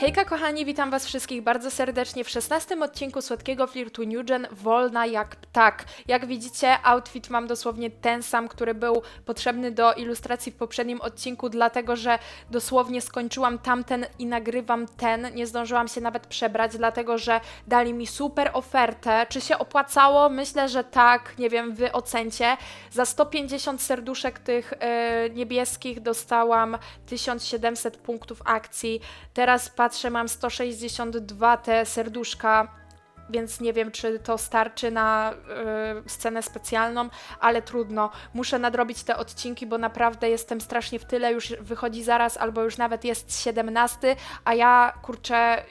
Hejka kochani, witam was wszystkich bardzo serdecznie w 16 odcinku Słodkiego Flirtu Newgen Wolna jak ptak. Jak widzicie, outfit mam dosłownie ten sam, który był potrzebny do ilustracji w poprzednim odcinku, dlatego że dosłownie skończyłam tamten i nagrywam ten. Nie zdążyłam się nawet przebrać, dlatego że dali mi super ofertę. Czy się opłacało? Myślę, że tak. Nie wiem, wy ocencie. Za 150 serduszek tych e, niebieskich dostałam 1700 punktów akcji. Teraz patrzę, mam 162 te serduszka, więc nie wiem, czy to starczy na y, scenę specjalną, ale trudno. Muszę nadrobić te odcinki, bo naprawdę jestem strasznie w tyle. Już wychodzi zaraz, albo już nawet jest 17, a ja kurczę.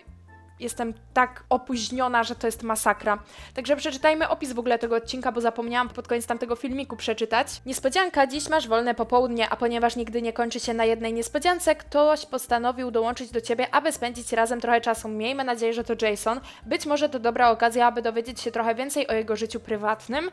Jestem tak opóźniona, że to jest masakra. Także przeczytajmy opis w ogóle tego odcinka, bo zapomniałam pod koniec tamtego filmiku przeczytać. Niespodzianka, dziś masz wolne popołudnie, a ponieważ nigdy nie kończy się na jednej niespodziance, ktoś postanowił dołączyć do ciebie, aby spędzić razem trochę czasu. Miejmy nadzieję, że to Jason. Być może to dobra okazja, aby dowiedzieć się trochę więcej o jego życiu prywatnym.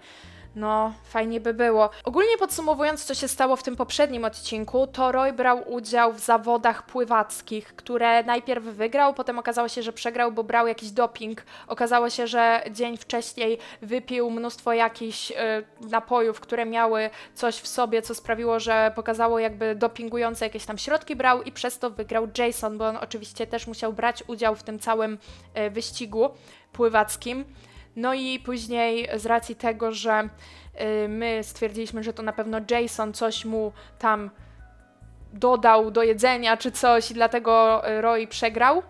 No, fajnie by było. Ogólnie podsumowując, co się stało w tym poprzednim odcinku, to Roy brał udział w zawodach pływackich, które najpierw wygrał, potem okazało się, że przegrał, bo brał jakiś doping. Okazało się, że dzień wcześniej wypił mnóstwo jakichś y, napojów, które miały coś w sobie, co sprawiło, że pokazało jakby dopingujące jakieś tam środki brał i przez to wygrał Jason, bo on oczywiście też musiał brać udział w tym całym y, wyścigu pływackim. No i później z racji tego, że y, my stwierdziliśmy, że to na pewno Jason coś mu tam dodał do jedzenia czy coś i dlatego y, Roy przegrał,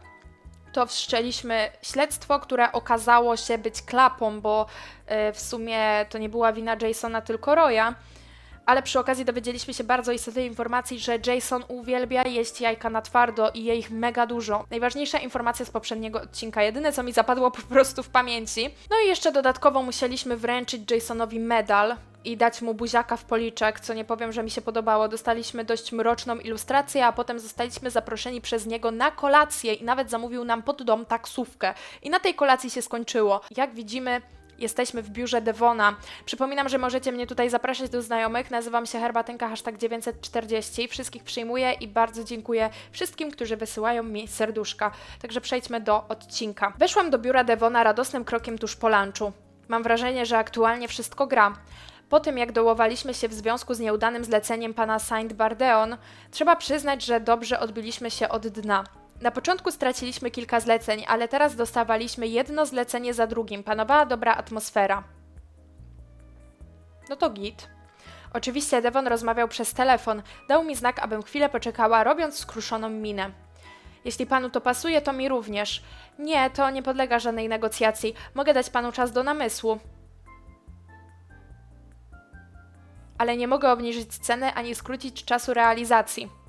to wszczęliśmy śledztwo, które okazało się być klapą, bo y, w sumie to nie była wina Jasona, tylko Roya ale przy okazji dowiedzieliśmy się bardzo istotnej informacji, że Jason uwielbia jeść jajka na twardo i je ich mega dużo. Najważniejsza informacja z poprzedniego odcinka, jedyne co mi zapadło po prostu w pamięci. No i jeszcze dodatkowo musieliśmy wręczyć Jasonowi medal, i dać mu buziaka w policzek, co nie powiem, że mi się podobało. Dostaliśmy dość mroczną ilustrację, a potem zostaliśmy zaproszeni przez niego na kolację i nawet zamówił nam pod dom taksówkę. I na tej kolacji się skończyło. Jak widzimy, Jesteśmy w biurze Devona. Przypominam, że możecie mnie tutaj zapraszać do znajomych. Nazywam się Herbatynka hashtag 940. Wszystkich przyjmuję i bardzo dziękuję wszystkim, którzy wysyłają mi serduszka. Także przejdźmy do odcinka. Weszłam do biura Devona radosnym krokiem tuż po lunchu. Mam wrażenie, że aktualnie wszystko gra. Po tym, jak dołowaliśmy się w związku z nieudanym zleceniem pana Saint Bardeon, trzeba przyznać, że dobrze odbiliśmy się od dna. Na początku straciliśmy kilka zleceń, ale teraz dostawaliśmy jedno zlecenie za drugim. Panowała dobra atmosfera. No to git. Oczywiście Devon rozmawiał przez telefon. Dał mi znak, abym chwilę poczekała, robiąc skruszoną minę. Jeśli panu to pasuje, to mi również. Nie, to nie podlega żadnej negocjacji. Mogę dać panu czas do namysłu. Ale nie mogę obniżyć ceny ani skrócić czasu realizacji.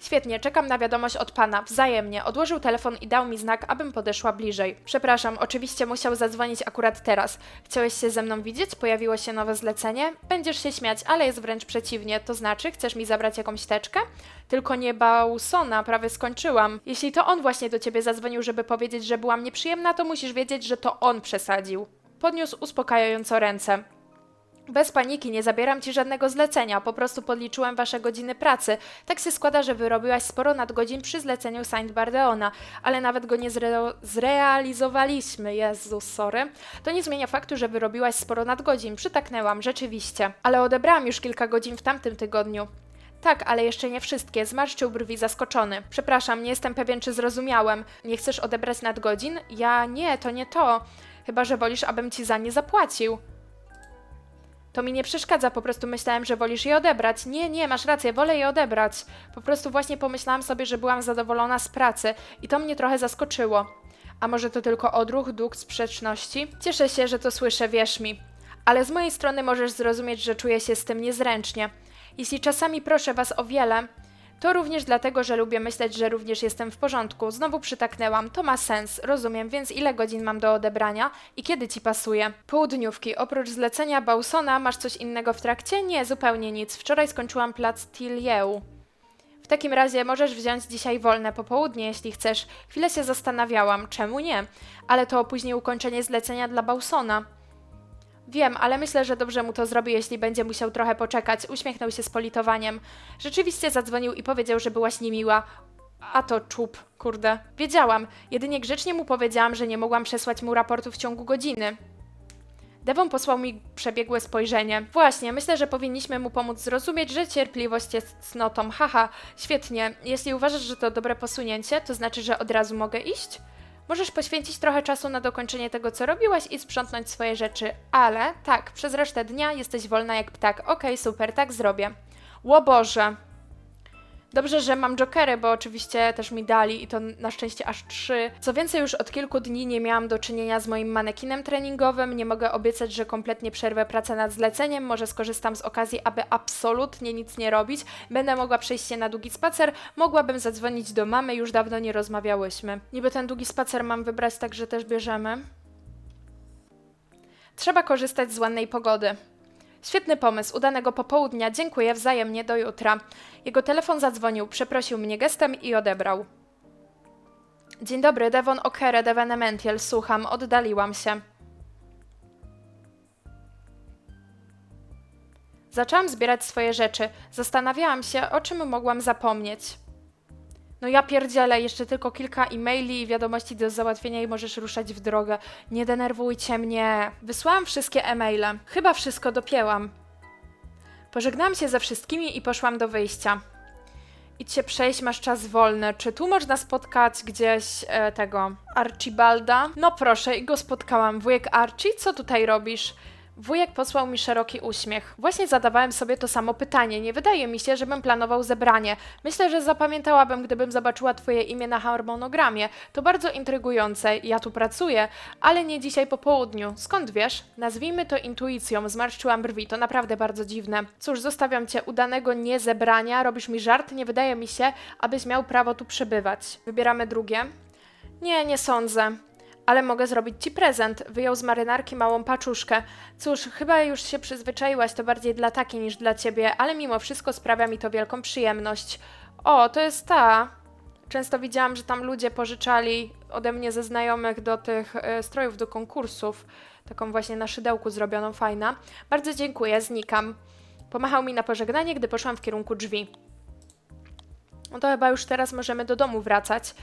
Świetnie, czekam na wiadomość od pana. Wzajemnie. Odłożył telefon i dał mi znak, abym podeszła bliżej. Przepraszam, oczywiście musiał zadzwonić akurat teraz. Chciałeś się ze mną widzieć? Pojawiło się nowe zlecenie? Będziesz się śmiać, ale jest wręcz przeciwnie. To znaczy, chcesz mi zabrać jakąś teczkę? Tylko nie Bausona, prawie skończyłam. Jeśli to on właśnie do ciebie zadzwonił, żeby powiedzieć, że byłam nieprzyjemna, to musisz wiedzieć, że to on przesadził. Podniósł uspokajająco ręce. Bez paniki, nie zabieram ci żadnego zlecenia, po prostu podliczyłem wasze godziny pracy. Tak się składa, że wyrobiłaś sporo nadgodzin przy zleceniu Saint Bardeona, ale nawet go nie zre zrealizowaliśmy. Jezus, sorry. To nie zmienia faktu, że wyrobiłaś sporo nadgodzin. Przytaknęłam, rzeczywiście. Ale odebrałam już kilka godzin w tamtym tygodniu. Tak, ale jeszcze nie wszystkie. Zmarszczył brwi zaskoczony. Przepraszam, nie jestem pewien, czy zrozumiałem. Nie chcesz odebrać nadgodzin? Ja nie, to nie to. Chyba, że wolisz, abym ci za nie zapłacił. To mi nie przeszkadza, po prostu myślałem, że wolisz je odebrać. Nie, nie, masz rację, wolę je odebrać. Po prostu właśnie pomyślałam sobie, że byłam zadowolona z pracy i to mnie trochę zaskoczyło. A może to tylko odruch, dług sprzeczności? Cieszę się, że to słyszę, wierz mi. Ale z mojej strony możesz zrozumieć, że czuję się z tym niezręcznie. Jeśli czasami proszę was o wiele, to również dlatego, że lubię myśleć, że również jestem w porządku. Znowu przytaknęłam. To ma sens, rozumiem, więc ile godzin mam do odebrania i kiedy ci pasuje? Południówki. Oprócz zlecenia Bausona masz coś innego w trakcie? Nie, zupełnie nic. Wczoraj skończyłam plac Tilieu. W takim razie możesz wziąć dzisiaj wolne popołudnie, jeśli chcesz. Chwilę się zastanawiałam, czemu nie? Ale to opóźni ukończenie zlecenia dla Bausona. Wiem, ale myślę, że dobrze mu to zrobi, jeśli będzie musiał trochę poczekać. Uśmiechnął się z politowaniem. Rzeczywiście zadzwonił i powiedział, że byłaś niemiła. A to czub, kurde. Wiedziałam. Jedynie grzecznie mu powiedziałam, że nie mogłam przesłać mu raportu w ciągu godziny. Devon posłał mi przebiegłe spojrzenie. Właśnie, myślę, że powinniśmy mu pomóc zrozumieć, że cierpliwość jest cnotą. Haha, świetnie. Jeśli uważasz, że to dobre posunięcie, to znaczy, że od razu mogę iść? Możesz poświęcić trochę czasu na dokończenie tego, co robiłaś i sprzątnąć swoje rzeczy, ale tak, przez resztę dnia jesteś wolna jak ptak. Okej, super, tak zrobię. Ło Boże. Dobrze, że mam jokery, bo oczywiście też mi dali i to na szczęście aż trzy. Co więcej, już od kilku dni nie miałam do czynienia z moim manekinem treningowym. Nie mogę obiecać, że kompletnie przerwę pracę nad zleceniem. Może skorzystam z okazji, aby absolutnie nic nie robić. Będę mogła przejść się na długi spacer. Mogłabym zadzwonić do mamy, już dawno nie rozmawiałyśmy. Niby ten długi spacer mam wybrać tak, że też bierzemy. Trzeba korzystać z ładnej pogody. Świetny pomysł, udanego popołudnia, dziękuję wzajemnie, do jutra. Jego telefon zadzwonił, przeprosił mnie gestem i odebrał. Dzień dobry, Devon O'Kere, Devenementiel, słucham, oddaliłam się. Zaczęłam zbierać swoje rzeczy. Zastanawiałam się, o czym mogłam zapomnieć. No ja pierdzielę, jeszcze tylko kilka e-maili i wiadomości do załatwienia i możesz ruszać w drogę. Nie denerwujcie mnie. Wysłałam wszystkie e-maile. Chyba wszystko dopięłam. Pożegnałam się ze wszystkimi i poszłam do wyjścia. Idź się przejść, masz czas wolny. Czy tu można spotkać gdzieś e, tego Archibalda? No proszę, i go spotkałam. Wujek Archie, co tutaj robisz? Wujek posłał mi szeroki uśmiech. Właśnie zadawałem sobie to samo pytanie. Nie wydaje mi się, żebym planował zebranie. Myślę, że zapamiętałabym, gdybym zobaczyła Twoje imię na harmonogramie. To bardzo intrygujące. Ja tu pracuję, ale nie dzisiaj po południu. Skąd wiesz? Nazwijmy to intuicją. Zmarszczyłam brwi. To naprawdę bardzo dziwne. Cóż, zostawiam Cię udanego niezebrania. Robisz mi żart? Nie wydaje mi się, abyś miał prawo tu przebywać. Wybieramy drugie. Nie, nie sądzę ale mogę zrobić ci prezent. Wyjął z marynarki małą paczuszkę. Cóż, chyba już się przyzwyczaiłaś, to bardziej dla takiej niż dla ciebie, ale mimo wszystko sprawia mi to wielką przyjemność. O, to jest ta. Często widziałam, że tam ludzie pożyczali ode mnie ze znajomych do tych y, strojów do konkursów. Taką właśnie na szydełku zrobioną, fajna. Bardzo dziękuję, znikam. Pomachał mi na pożegnanie, gdy poszłam w kierunku drzwi. No to chyba już teraz możemy do domu wracać.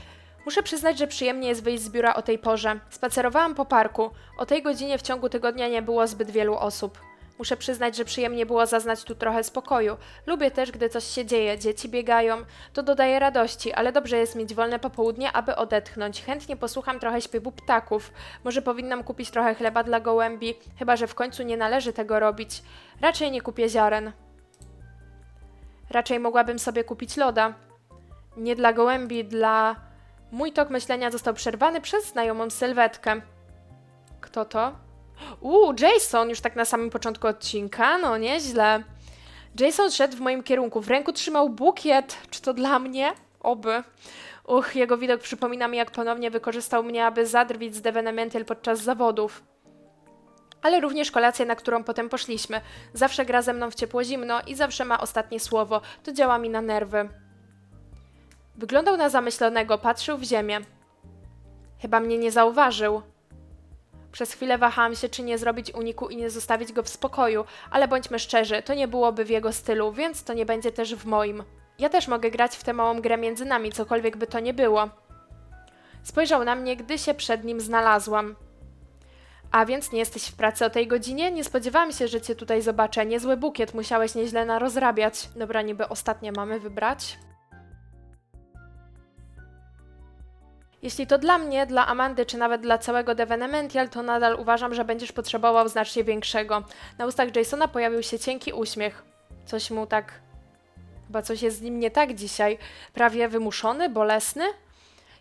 Muszę przyznać, że przyjemnie jest wyjść z biura o tej porze. Spacerowałam po parku. O tej godzinie w ciągu tygodnia nie było zbyt wielu osób. Muszę przyznać, że przyjemnie było zaznać tu trochę spokoju. Lubię też, gdy coś się dzieje, dzieci biegają. To dodaje radości, ale dobrze jest mieć wolne popołudnie, aby odetchnąć. Chętnie posłucham trochę śpiewu ptaków. Może powinnam kupić trochę chleba dla gołębi, chyba że w końcu nie należy tego robić. Raczej nie kupię ziaren. Raczej mogłabym sobie kupić loda. Nie dla gołębi, dla Mój tok myślenia został przerwany przez znajomą sylwetkę. Kto to? Uuu, Jason, już tak na samym początku odcinka, no nieźle. Jason szedł w moim kierunku, w ręku trzymał bukiet. Czy to dla mnie? Oby. Uch, jego widok przypomina mi, jak ponownie wykorzystał mnie, aby zadrwić z Devenemental podczas zawodów. Ale również kolację, na którą potem poszliśmy. Zawsze gra ze mną w ciepło-zimno i zawsze ma ostatnie słowo. To działa mi na nerwy. Wyglądał na zamyślonego, patrzył w ziemię. Chyba mnie nie zauważył. Przez chwilę wahałam się, czy nie zrobić uniku i nie zostawić go w spokoju, ale bądźmy szczerzy, to nie byłoby w jego stylu, więc to nie będzie też w moim. Ja też mogę grać w tę małą grę między nami, cokolwiek by to nie było. Spojrzał na mnie, gdy się przed nim znalazłam. A więc nie jesteś w pracy o tej godzinie? Nie spodziewałam się, że cię tutaj zobaczę. Niezły bukiet musiałeś nieźle narozrabiać. Dobra, niby ostatnie mamy wybrać. Jeśli to dla mnie, dla Amandy, czy nawet dla całego Devenemential, to nadal uważam, że będziesz potrzebował znacznie większego. Na ustach Jasona pojawił się cienki uśmiech. Coś mu tak... Chyba coś jest z nim nie tak dzisiaj. Prawie wymuszony, bolesny?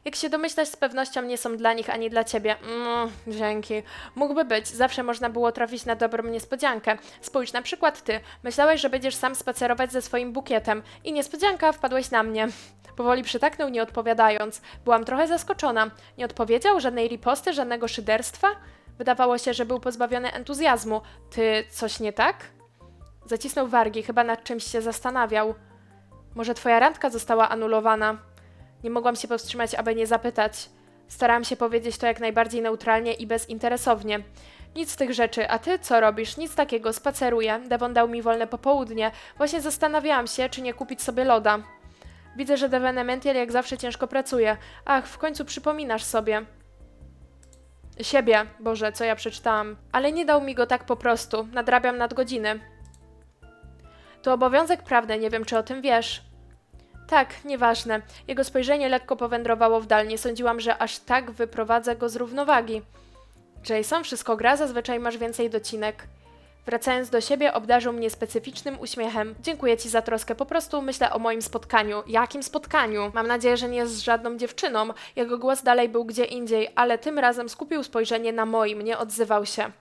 Jak się domyślać, z pewnością nie są dla nich ani dla ciebie. Mm, dzięki. Mógłby być. Zawsze można było trafić na dobrą niespodziankę. Spójrz, na przykład ty. Myślałeś, że będziesz sam spacerować ze swoim bukietem. I niespodzianka, wpadłeś na mnie. Powoli przytaknął, nie odpowiadając. Byłam trochę zaskoczona. Nie odpowiedział? Żadnej riposty, żadnego szyderstwa? Wydawało się, że był pozbawiony entuzjazmu. Ty coś nie tak? Zacisnął wargi, chyba nad czymś się zastanawiał. Może twoja randka została anulowana? Nie mogłam się powstrzymać, aby nie zapytać. Starałam się powiedzieć to jak najbardziej neutralnie i bezinteresownie. Nic z tych rzeczy, a ty co robisz? Nic takiego, spaceruję. Devon dał mi wolne popołudnie. Właśnie zastanawiałam się, czy nie kupić sobie loda. Widzę, że Devenementiel jak zawsze ciężko pracuje. Ach, w końcu przypominasz sobie. Siebie, Boże, co ja przeczytałam. Ale nie dał mi go tak po prostu. Nadrabiam nadgodziny. To obowiązek prawny, nie wiem, czy o tym wiesz. Tak, nieważne. Jego spojrzenie lekko powędrowało w dal. Nie sądziłam, że aż tak wyprowadza go z równowagi. Jason, wszystko gra, zazwyczaj masz więcej docinek. Wracając do siebie, obdarzył mnie specyficznym uśmiechem. Dziękuję ci za troskę, po prostu myślę o moim spotkaniu. Jakim spotkaniu? Mam nadzieję, że nie z żadną dziewczyną. Jego głos dalej był gdzie indziej, ale tym razem skupił spojrzenie na moim, nie odzywał się.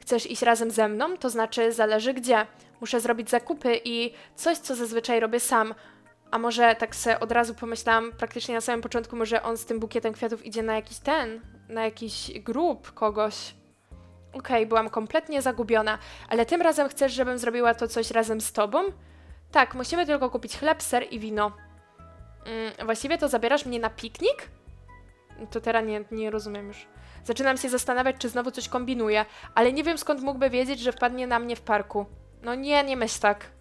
Chcesz iść razem ze mną? To znaczy, zależy gdzie. Muszę zrobić zakupy i coś, co zazwyczaj robię sam. A może tak se od razu pomyślałam, praktycznie na samym początku, może on z tym bukietem kwiatów idzie na jakiś ten, na jakiś grób kogoś. Okej, byłam kompletnie zagubiona, ale tym razem chcesz, żebym zrobiła to coś razem z tobą? Tak, musimy tylko kupić chleb, ser i wino. Mm, właściwie to zabierasz mnie na piknik? To teraz nie, nie rozumiem już. Zaczynam się zastanawiać, czy znowu coś kombinuję, ale nie wiem skąd mógłby wiedzieć, że wpadnie na mnie w parku. No nie, nie myśl tak.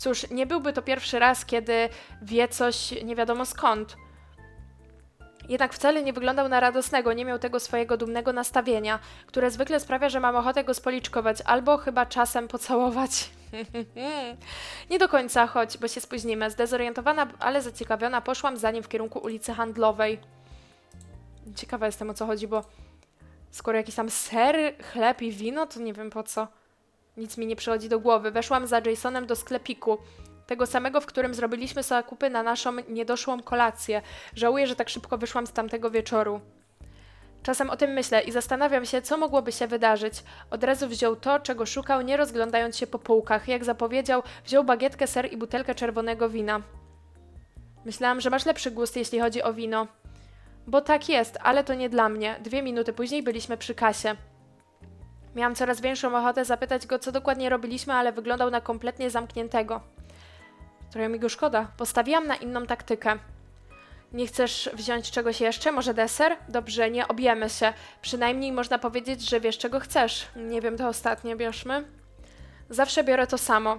Cóż, nie byłby to pierwszy raz, kiedy wie coś nie wiadomo skąd. Jednak wcale nie wyglądał na radosnego, nie miał tego swojego dumnego nastawienia, które zwykle sprawia, że mam ochotę go spoliczkować albo chyba czasem pocałować. nie do końca, chodź, bo się spóźnimy. Zdezorientowana, ale zaciekawiona, poszłam za nim w kierunku ulicy Handlowej. Ciekawa jestem o co chodzi, bo skoro jakiś tam ser, chleb i wino, to nie wiem po co. Nic mi nie przychodzi do głowy. Weszłam za Jasonem do sklepiku. Tego samego, w którym zrobiliśmy zakupy na naszą niedoszłą kolację. Żałuję, że tak szybko wyszłam z tamtego wieczoru. Czasem o tym myślę i zastanawiam się, co mogłoby się wydarzyć. Od razu wziął to, czego szukał, nie rozglądając się po półkach. Jak zapowiedział, wziął bagietkę, ser i butelkę czerwonego wina. Myślałam, że masz lepszy gust, jeśli chodzi o wino. Bo tak jest, ale to nie dla mnie. Dwie minuty później byliśmy przy kasie. Miałam coraz większą ochotę zapytać go, co dokładnie robiliśmy, ale wyglądał na kompletnie zamkniętego. Trochę mi go szkoda. Postawiłam na inną taktykę. Nie chcesz wziąć czegoś jeszcze? Może deser? Dobrze, nie objemy się. Przynajmniej można powiedzieć, że wiesz, czego chcesz. Nie wiem, to ostatnie bierzmy. Zawsze biorę to samo.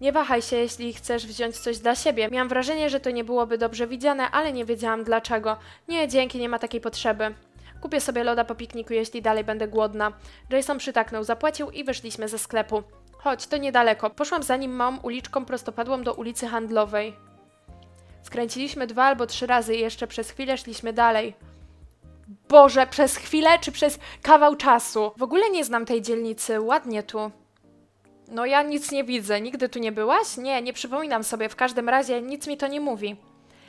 Nie wahaj się, jeśli chcesz wziąć coś dla siebie. Miałam wrażenie, że to nie byłoby dobrze widziane, ale nie wiedziałam dlaczego. Nie, dzięki, nie ma takiej potrzeby. Kupię sobie loda po pikniku, jeśli dalej będę głodna. Jason przytaknął, zapłacił i wyszliśmy ze sklepu. Chodź, to niedaleko. Poszłam za nim małą uliczką prostopadłą do ulicy Handlowej. Skręciliśmy dwa albo trzy razy i jeszcze przez chwilę szliśmy dalej. Boże, przez chwilę czy przez kawał czasu? W ogóle nie znam tej dzielnicy, ładnie tu. No ja nic nie widzę. Nigdy tu nie byłaś? Nie, nie przypominam sobie. W każdym razie nic mi to nie mówi.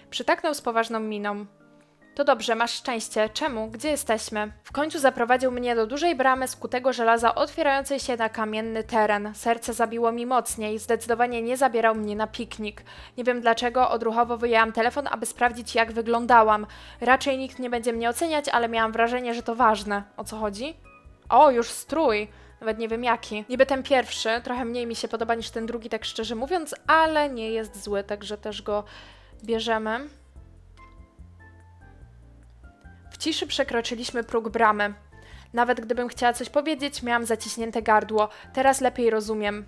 Przytaknął z poważną miną. To dobrze, masz szczęście. Czemu? Gdzie jesteśmy? W końcu zaprowadził mnie do dużej bramy z kutego żelaza otwierającej się na kamienny teren. Serce zabiło mi mocniej. Zdecydowanie nie zabierał mnie na piknik. Nie wiem dlaczego, odruchowo wyjęłam telefon, aby sprawdzić jak wyglądałam. Raczej nikt nie będzie mnie oceniać, ale miałam wrażenie, że to ważne. O co chodzi? O, już strój. Nawet nie wiem jaki. Niby ten pierwszy, trochę mniej mi się podoba niż ten drugi, tak szczerze mówiąc, ale nie jest zły, także też go bierzemy. Ciszy przekroczyliśmy próg bramy. Nawet gdybym chciała coś powiedzieć, miałam zaciśnięte gardło. Teraz lepiej rozumiem.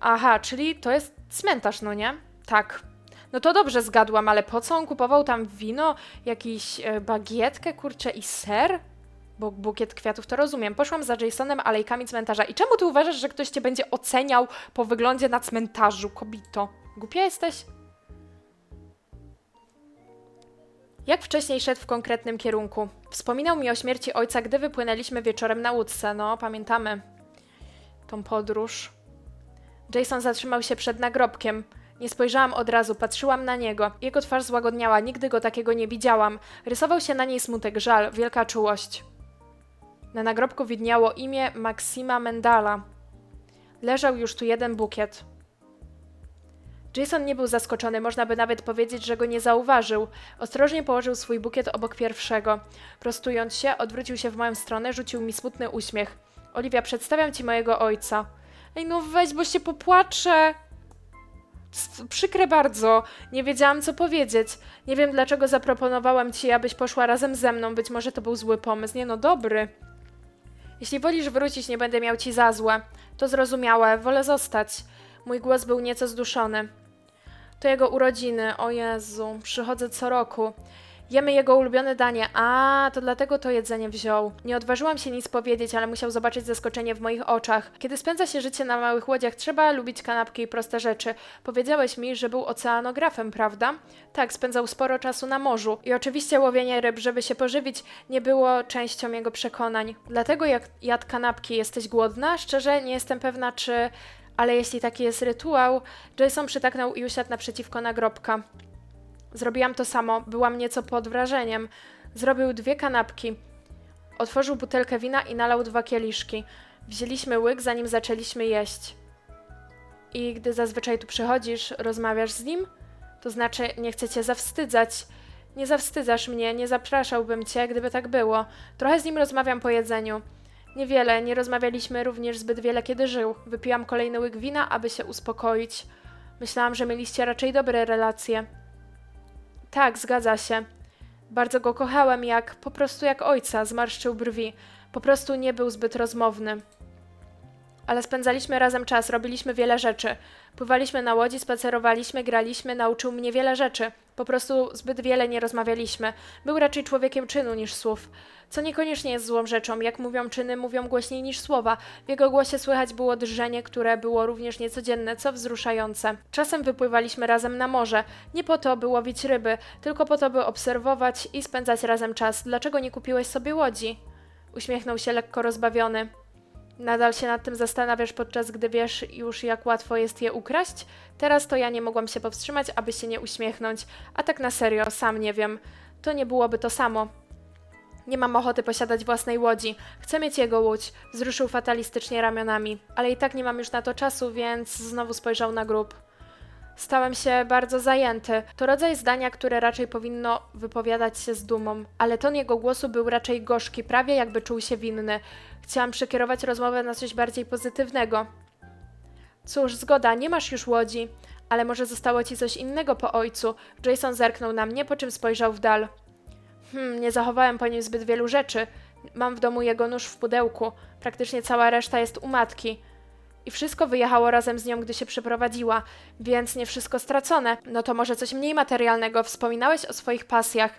Aha, czyli to jest cmentarz, no nie? Tak. No to dobrze zgadłam, ale po co on kupował tam wino, jakiś e, bagietkę, kurczę i ser? Bo bukiet kwiatów to rozumiem. Poszłam za Jasonem alejkami cmentarza. I czemu ty uważasz, że ktoś cię będzie oceniał po wyglądzie na cmentarzu, kobito? Głupia jesteś? Jak wcześniej szedł w konkretnym kierunku. Wspominał mi o śmierci ojca, gdy wypłynęliśmy wieczorem na łódce. No, pamiętamy tą podróż. Jason zatrzymał się przed nagrobkiem. Nie spojrzałam od razu, patrzyłam na niego. Jego twarz złagodniała, nigdy go takiego nie widziałam. Rysował się na niej smutek, żal, wielka czułość. Na nagrobku widniało imię Maxima Mendala. Leżał już tu jeden bukiet. Jason nie był zaskoczony, można by nawet powiedzieć, że go nie zauważył. Ostrożnie położył swój bukiet obok pierwszego. Prostując się, odwrócił się w moją stronę, rzucił mi smutny uśmiech. Oliwia, przedstawiam ci mojego ojca. Ej, no weź, bo się popłaczę. Przykre bardzo. Nie wiedziałam, co powiedzieć. Nie wiem, dlaczego zaproponowałam ci, abyś poszła razem ze mną. Być może to był zły pomysł. Nie no, dobry. Jeśli wolisz wrócić, nie będę miał ci za złe. To zrozumiałe, wolę zostać. Mój głos był nieco zduszony. To jego urodziny, o Jezu, przychodzę co roku. Jemy jego ulubione danie. A, to dlatego to jedzenie wziął. Nie odważyłam się nic powiedzieć, ale musiał zobaczyć zaskoczenie w moich oczach. Kiedy spędza się życie na małych łodziach, trzeba lubić kanapki i proste rzeczy. Powiedziałeś mi, że był oceanografem, prawda? Tak, spędzał sporo czasu na morzu. I oczywiście łowienie ryb, żeby się pożywić, nie było częścią jego przekonań. Dlatego jak jadł kanapki, jesteś głodna? Szczerze, nie jestem pewna, czy... Ale jeśli taki jest rytuał, Jason przytaknął i usiadł naprzeciwko nagrobka. Zrobiłam to samo, byłam nieco pod wrażeniem. Zrobił dwie kanapki. Otworzył butelkę wina i nalał dwa kieliszki. Wzięliśmy łyk, zanim zaczęliśmy jeść. I gdy zazwyczaj tu przychodzisz, rozmawiasz z nim? To znaczy, nie chcę cię zawstydzać. Nie zawstydzasz mnie, nie zapraszałbym cię, gdyby tak było. Trochę z nim rozmawiam po jedzeniu. Niewiele, nie rozmawialiśmy również zbyt wiele, kiedy żył. Wypiłam kolejny łyk wina, aby się uspokoić. Myślałam, że mieliście raczej dobre relacje. Tak, zgadza się. Bardzo go kochałem, jak po prostu jak ojca, zmarszczył brwi. Po prostu nie był zbyt rozmowny. Ale spędzaliśmy razem czas, robiliśmy wiele rzeczy. Pływaliśmy na łodzi, spacerowaliśmy, graliśmy, nauczył mnie wiele rzeczy. Po prostu zbyt wiele nie rozmawialiśmy. Był raczej człowiekiem czynu niż słów. Co niekoniecznie jest złą rzeczą. Jak mówią czyny, mówią głośniej niż słowa. W jego głosie słychać było drżenie, które było również niecodzienne, co wzruszające. Czasem wypływaliśmy razem na morze. Nie po to, by łowić ryby, tylko po to, by obserwować i spędzać razem czas. Dlaczego nie kupiłeś sobie łodzi? Uśmiechnął się lekko rozbawiony. Nadal się nad tym zastanawiasz, podczas gdy wiesz już, jak łatwo jest je ukraść? Teraz to ja nie mogłam się powstrzymać, aby się nie uśmiechnąć. A tak na serio, sam nie wiem. To nie byłoby to samo. Nie mam ochoty posiadać własnej łodzi. Chcę mieć jego łódź. Wzruszył fatalistycznie ramionami. Ale i tak nie mam już na to czasu, więc znowu spojrzał na grób. Stałem się bardzo zajęty. To rodzaj zdania, które raczej powinno wypowiadać się z dumą, ale ton jego głosu był raczej gorzki, prawie jakby czuł się winny. Chciałam przekierować rozmowę na coś bardziej pozytywnego. Cóż, zgoda, nie masz już łodzi, ale może zostało ci coś innego po ojcu. Jason zerknął na mnie, po czym spojrzał w dal. Hmm, nie zachowałem po nim zbyt wielu rzeczy. Mam w domu jego nóż w pudełku. Praktycznie cała reszta jest u matki. I wszystko wyjechało razem z nią, gdy się przeprowadziła, więc nie wszystko stracone. No to może coś mniej materialnego. Wspominałeś o swoich pasjach.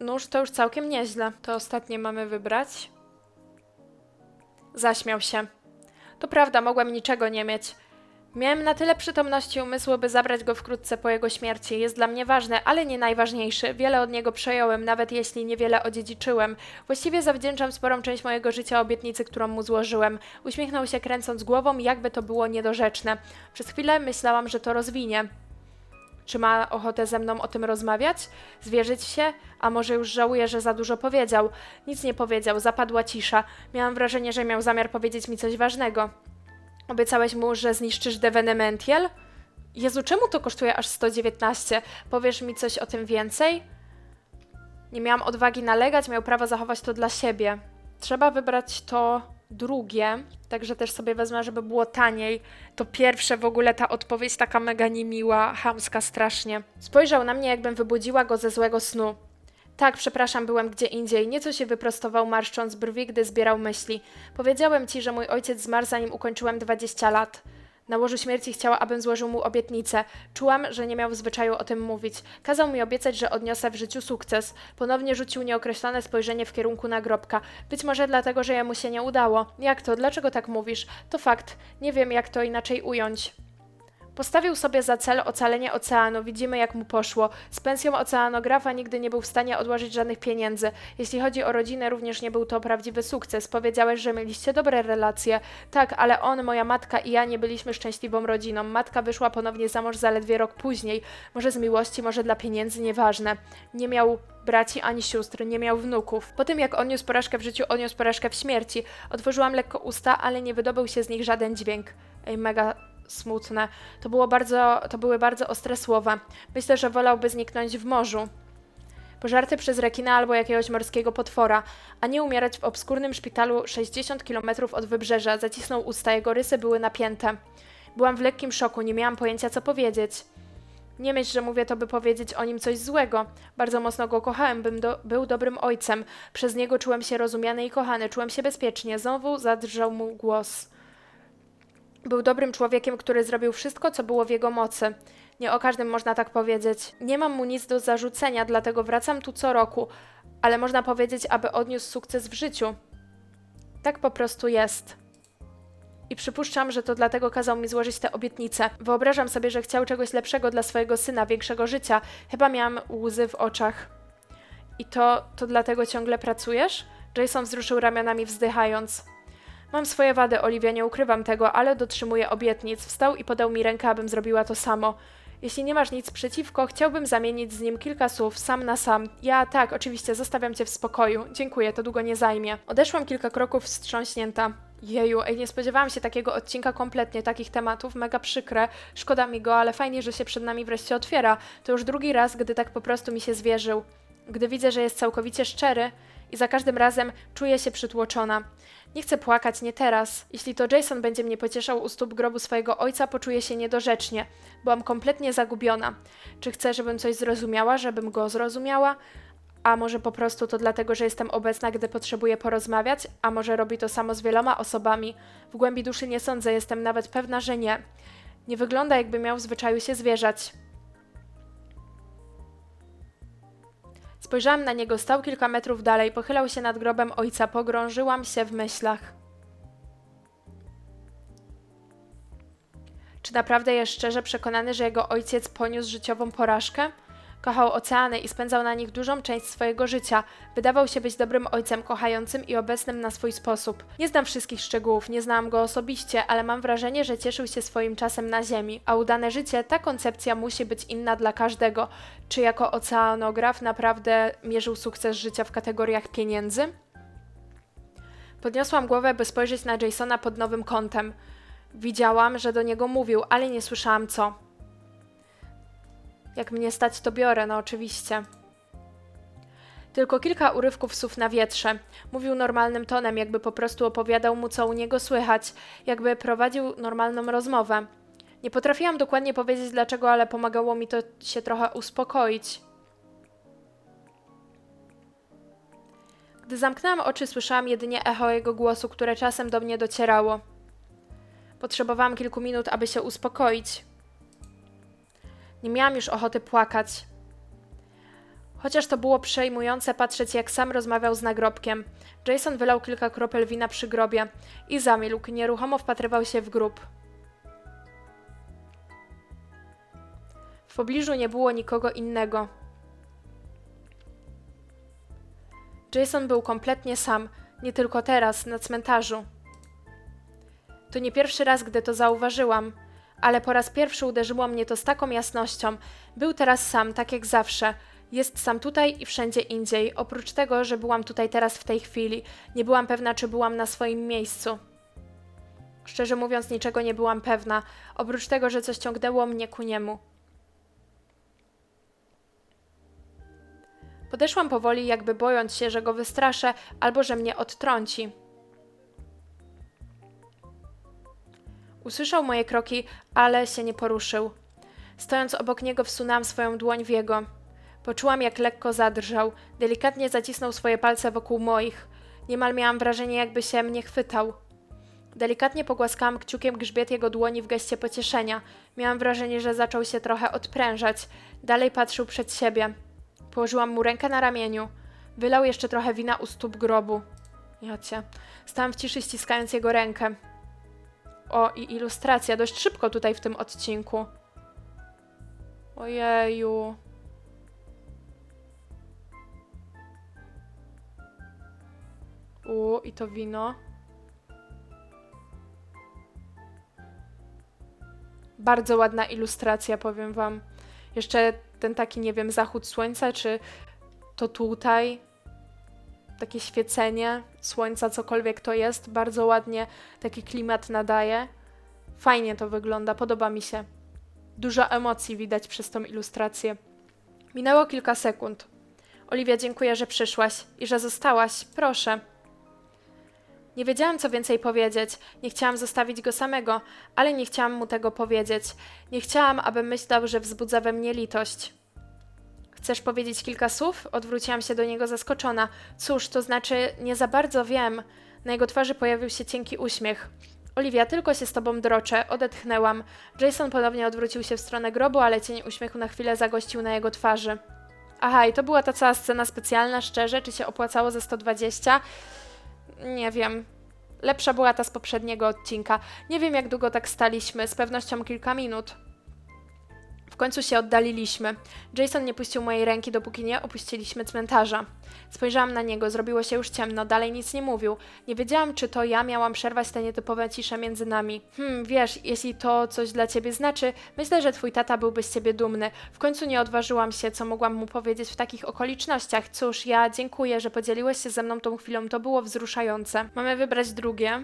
Nóż to już całkiem nieźle. To ostatnie mamy wybrać. Zaśmiał się. To prawda, mogłem niczego nie mieć. Miałem na tyle przytomności umysłu, by zabrać go wkrótce po jego śmierci. Jest dla mnie ważny, ale nie najważniejszy. Wiele od niego przejąłem, nawet jeśli niewiele odziedziczyłem. Właściwie zawdzięczam sporą część mojego życia obietnicy, którą mu złożyłem. Uśmiechnął się kręcąc głową, jakby to było niedorzeczne. Przez chwilę myślałam, że to rozwinie. Czy ma ochotę ze mną o tym rozmawiać? Zwierzyć się? A może już żałuje, że za dużo powiedział? Nic nie powiedział, zapadła cisza. Miałam wrażenie, że miał zamiar powiedzieć mi coś ważnego. Obiecałeś mu, że zniszczysz Devenementiel? Jezu, czemu to kosztuje aż 119? Powiesz mi coś o tym więcej? Nie miałam odwagi nalegać, miał prawo zachować to dla siebie. Trzeba wybrać to drugie, także też sobie wezmę, żeby było taniej. To pierwsze w ogóle ta odpowiedź taka mega niemiła, chamska strasznie. Spojrzał na mnie, jakbym wybudziła go ze złego snu. Tak, przepraszam, byłem gdzie indziej. Nieco się wyprostował, marszcząc brwi, gdy zbierał myśli. Powiedziałem ci, że mój ojciec zmarł, zanim ukończyłem 20 lat. Na łożu śmierci chciała, abym złożył mu obietnicę. Czułam, że nie miał w zwyczaju o tym mówić. Kazał mi obiecać, że odniosę w życiu sukces. Ponownie rzucił nieokreślone spojrzenie w kierunku nagrobka. Być może dlatego, że jemu się nie udało. Jak to? Dlaczego tak mówisz? To fakt. Nie wiem, jak to inaczej ująć. Postawił sobie za cel ocalenie oceanu. Widzimy, jak mu poszło. Z pensją oceanografa nigdy nie był w stanie odłożyć żadnych pieniędzy. Jeśli chodzi o rodzinę, również nie był to prawdziwy sukces. Powiedziałeś, że mieliście dobre relacje. Tak, ale on, moja matka i ja nie byliśmy szczęśliwą rodziną. Matka wyszła ponownie za mąż zaledwie rok później. Może z miłości, może dla pieniędzy, nieważne. Nie miał braci ani sióstr, nie miał wnuków. Po tym jak odniósł porażkę w życiu, odniósł porażkę w śmierci. Otworzyłam lekko usta, ale nie wydobył się z nich żaden dźwięk. Ej, mega smutne. To, było bardzo, to były bardzo ostre słowa. Myślę, że wolałby zniknąć w morzu. Pożarty przez rekina albo jakiegoś morskiego potwora, a nie umierać w obskurnym szpitalu 60 km od wybrzeża. Zacisnął usta, jego rysy były napięte. Byłam w lekkim szoku, nie miałam pojęcia, co powiedzieć. Nie myśl, że mówię to, by powiedzieć o nim coś złego. Bardzo mocno go kochałem, bym do, był dobrym ojcem. Przez niego czułem się rozumiany i kochany, czułem się bezpiecznie. Znowu zadrżał mu głos. Był dobrym człowiekiem, który zrobił wszystko, co było w jego mocy. Nie o każdym można tak powiedzieć. Nie mam mu nic do zarzucenia, dlatego wracam tu co roku, ale można powiedzieć, aby odniósł sukces w życiu. Tak po prostu jest. I przypuszczam, że to dlatego kazał mi złożyć tę obietnicę. Wyobrażam sobie, że chciał czegoś lepszego dla swojego syna, większego życia. Chyba miałam łzy w oczach. I to, to dlatego ciągle pracujesz? Jason wzruszył ramionami, wzdychając. Mam swoje wady, Oliwia, nie ukrywam tego, ale dotrzymuję obietnic. Wstał i podał mi rękę, abym zrobiła to samo. Jeśli nie masz nic przeciwko, chciałbym zamienić z nim kilka słów, sam na sam. Ja tak, oczywiście, zostawiam cię w spokoju. Dziękuję, to długo nie zajmie. Odeszłam kilka kroków wstrząśnięta. Jeju, ej, nie spodziewałam się takiego odcinka kompletnie, takich tematów, mega przykre. Szkoda mi go, ale fajnie, że się przed nami wreszcie otwiera. To już drugi raz, gdy tak po prostu mi się zwierzył. Gdy widzę, że jest całkowicie szczery i za każdym razem czuję się przytłoczona. Nie chcę płakać, nie teraz. Jeśli to Jason będzie mnie pocieszał u stóp grobu swojego ojca, poczuję się niedorzecznie. Byłam kompletnie zagubiona. Czy chcę, żebym coś zrozumiała, żebym go zrozumiała? A może po prostu to dlatego, że jestem obecna, gdy potrzebuję porozmawiać? A może robi to samo z wieloma osobami? W głębi duszy nie sądzę, jestem nawet pewna, że nie. Nie wygląda, jakby miał w zwyczaju się zwierzać. Spojrzałam na niego, stał kilka metrów dalej, pochylał się nad grobem ojca, pogrążyłam się w myślach. Czy naprawdę jest szczerze przekonany, że jego ojciec poniósł życiową porażkę? Kochał oceany i spędzał na nich dużą część swojego życia. Wydawał się być dobrym ojcem, kochającym i obecnym na swój sposób. Nie znam wszystkich szczegółów, nie znałam go osobiście, ale mam wrażenie, że cieszył się swoim czasem na ziemi. A udane życie, ta koncepcja musi być inna dla każdego. Czy jako oceanograf naprawdę mierzył sukces życia w kategoriach pieniędzy? Podniosłam głowę, by spojrzeć na Jasona pod nowym kątem. Widziałam, że do niego mówił, ale nie słyszałam co. Jak mnie stać, to biorę, no oczywiście. Tylko kilka urywków słów na wietrze. Mówił normalnym tonem, jakby po prostu opowiadał mu, co u niego słychać, jakby prowadził normalną rozmowę. Nie potrafiłam dokładnie powiedzieć dlaczego, ale pomagało mi to się trochę uspokoić. Gdy zamknęłam oczy, słyszałam jedynie echo jego głosu, które czasem do mnie docierało. Potrzebowałam kilku minut, aby się uspokoić. Nie miałam już ochoty płakać. Chociaż to było przejmujące patrzeć, jak sam rozmawiał z nagrobkiem. Jason wylał kilka kropel wina przy grobie i zamilkł, nieruchomo wpatrywał się w grób. W pobliżu nie było nikogo innego. Jason był kompletnie sam, nie tylko teraz, na cmentarzu. To nie pierwszy raz, gdy to zauważyłam ale po raz pierwszy uderzyło mnie to z taką jasnością. Był teraz sam, tak jak zawsze. Jest sam tutaj i wszędzie indziej. Oprócz tego, że byłam tutaj teraz w tej chwili, nie byłam pewna, czy byłam na swoim miejscu. Szczerze mówiąc, niczego nie byłam pewna, oprócz tego, że coś ciągnęło mnie ku niemu. Podeszłam powoli, jakby bojąc się, że go wystraszę albo że mnie odtrąci. Usłyszał moje kroki, ale się nie poruszył. Stojąc obok niego, wsunęłam swoją dłoń w jego. Poczułam, jak lekko zadrżał. Delikatnie zacisnął swoje palce wokół moich. Niemal miałam wrażenie, jakby się mnie chwytał. Delikatnie pogłaskałam kciukiem grzbiet jego dłoni w geście pocieszenia. Miałam wrażenie, że zaczął się trochę odprężać. Dalej patrzył przed siebie. Położyłam mu rękę na ramieniu. Wylał jeszcze trochę wina u stóp grobu. Jacie. Stałam w ciszy, ściskając jego rękę. O, i ilustracja. Dość szybko tutaj w tym odcinku. Ojeju. U, i to wino. Bardzo ładna ilustracja, powiem wam. Jeszcze ten taki, nie wiem, zachód słońca, czy to tutaj takie świecenie słońca, cokolwiek to jest, bardzo ładnie taki klimat nadaje. Fajnie to wygląda, podoba mi się. Dużo emocji widać przez tą ilustrację. Minęło kilka sekund. Oliwia, dziękuję, że przyszłaś i że zostałaś. Proszę. Nie wiedziałam, co więcej powiedzieć. Nie chciałam zostawić go samego, ale nie chciałam mu tego powiedzieć. Nie chciałam, aby myślał, że wzbudza we mnie litość. Chcesz powiedzieć kilka słów? Odwróciłam się do niego zaskoczona. Cóż, to znaczy, nie za bardzo wiem. Na jego twarzy pojawił się cienki uśmiech. Oliwia, tylko się z tobą droczę, odetchnęłam. Jason ponownie odwrócił się w stronę grobu, ale cień uśmiechu na chwilę zagościł na jego twarzy. Aha, i to była ta cała scena specjalna, szczerze, czy się opłacało ze 120? Nie wiem. Lepsza była ta z poprzedniego odcinka. Nie wiem, jak długo tak staliśmy, z pewnością kilka minut. W końcu się oddaliliśmy. Jason nie puścił mojej ręki, dopóki nie opuściliśmy cmentarza. Spojrzałam na niego, zrobiło się już ciemno, dalej nic nie mówił. Nie wiedziałam, czy to ja miałam przerwać tę nietypową ciszę między nami. Hmm, wiesz, jeśli to coś dla ciebie znaczy, myślę, że twój tata byłby z ciebie dumny. W końcu nie odważyłam się, co mogłam mu powiedzieć w takich okolicznościach. Cóż, ja dziękuję, że podzieliłeś się ze mną tą chwilą, to było wzruszające. Mamy wybrać drugie.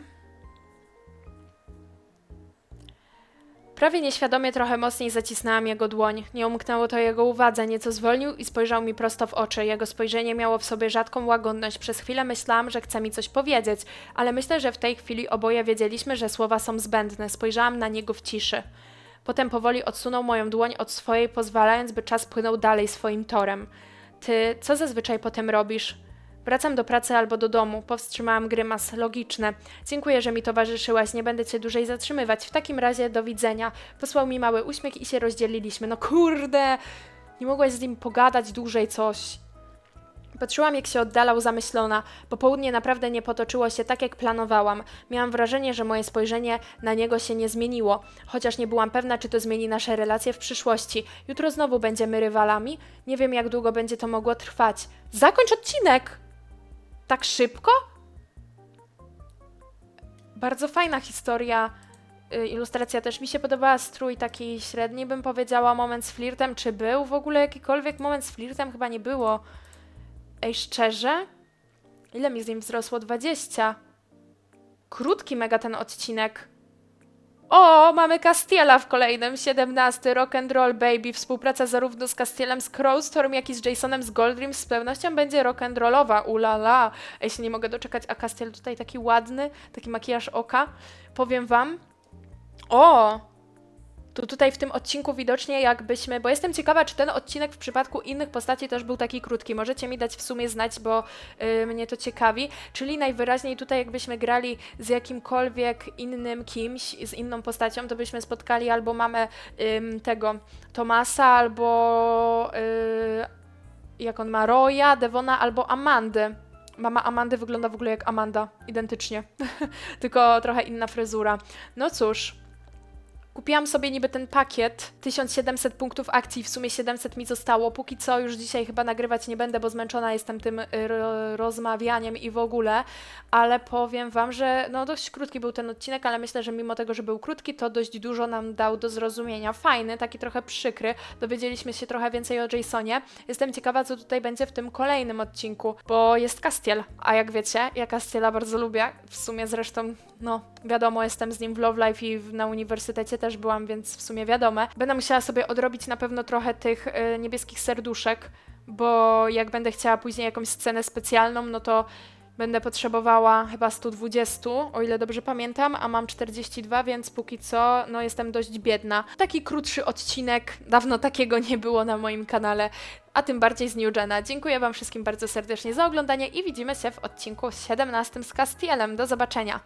Prawie nieświadomie trochę mocniej zacisnęłam jego dłoń. Nie umknęło to jego uwadze, nieco zwolnił i spojrzał mi prosto w oczy. Jego spojrzenie miało w sobie rzadką łagodność. Przez chwilę myślałam, że chce mi coś powiedzieć, ale myślę, że w tej chwili oboje wiedzieliśmy, że słowa są zbędne. Spojrzałam na niego w ciszy. Potem powoli odsunął moją dłoń od swojej, pozwalając, by czas płynął dalej swoim torem. Ty, co zazwyczaj potem robisz? Wracam do pracy albo do domu. Powstrzymałam grymas. Logiczne. Dziękuję, że mi towarzyszyłaś. Nie będę cię dłużej zatrzymywać. W takim razie do widzenia. Posłał mi mały uśmiech i się rozdzieliliśmy. No kurde! Nie mogłaś z nim pogadać dłużej coś. Patrzyłam, jak się oddalał zamyślona. Popołudnie naprawdę nie potoczyło się tak, jak planowałam. Miałam wrażenie, że moje spojrzenie na niego się nie zmieniło, chociaż nie byłam pewna, czy to zmieni nasze relacje w przyszłości. Jutro znowu będziemy rywalami. Nie wiem, jak długo będzie to mogło trwać. Zakończ odcinek! Tak szybko? Bardzo fajna historia. Y, Ilustracja też mi się podobała, strój taki średni, bym powiedziała, moment z flirtem. Czy był w ogóle jakikolwiek moment z flirtem? Chyba nie było. Ej, szczerze? Ile mi z nim wzrosło? 20. Krótki mega ten odcinek. O, mamy Castiela w kolejnym, 17, Rock and Roll Baby. Współpraca zarówno z Castielem z Crowstorm, jak i z Jasonem z Goldream z pewnością będzie rock and rollowa. Ulala. Ej, się nie mogę doczekać, a Castiel tutaj taki ładny, taki makijaż oka. Powiem wam. O! Tu tutaj w tym odcinku widocznie jakbyśmy, bo jestem ciekawa, czy ten odcinek w przypadku innych postaci też był taki krótki. Możecie mi dać w sumie znać, bo y, mnie to ciekawi. Czyli najwyraźniej tutaj jakbyśmy grali z jakimkolwiek innym kimś, z inną postacią, to byśmy spotkali albo mamę ym, tego Tomasa, albo y, jak on ma, Roya, Devona, albo Amandy. Mama Amandy wygląda w ogóle jak Amanda, identycznie. Tylko trochę inna fryzura. No cóż. Kupiłam sobie niby ten pakiet, 1700 punktów akcji, w sumie 700 mi zostało. Póki co już dzisiaj chyba nagrywać nie będę, bo zmęczona jestem tym y, ro rozmawianiem i w ogóle, ale powiem Wam, że no dość krótki był ten odcinek, ale myślę, że mimo tego, że był krótki, to dość dużo nam dał do zrozumienia. Fajny, taki trochę przykry, dowiedzieliśmy się trochę więcej o Jasonie. Jestem ciekawa, co tutaj będzie w tym kolejnym odcinku, bo jest Castiel, a jak wiecie, ja Castiela bardzo lubię, w sumie zresztą, no wiadomo, jestem z nim w Love Life i na uniwersytecie też byłam, więc w sumie wiadome. Będę musiała sobie odrobić na pewno trochę tych y, niebieskich serduszek, bo jak będę chciała później jakąś scenę specjalną, no to będę potrzebowała chyba 120, o ile dobrze pamiętam, a mam 42, więc póki co no jestem dość biedna. Taki krótszy odcinek, dawno takiego nie było na moim kanale, a tym bardziej z New Gena. Dziękuję Wam wszystkim bardzo serdecznie za oglądanie i widzimy się w odcinku 17 z Castielem. Do zobaczenia!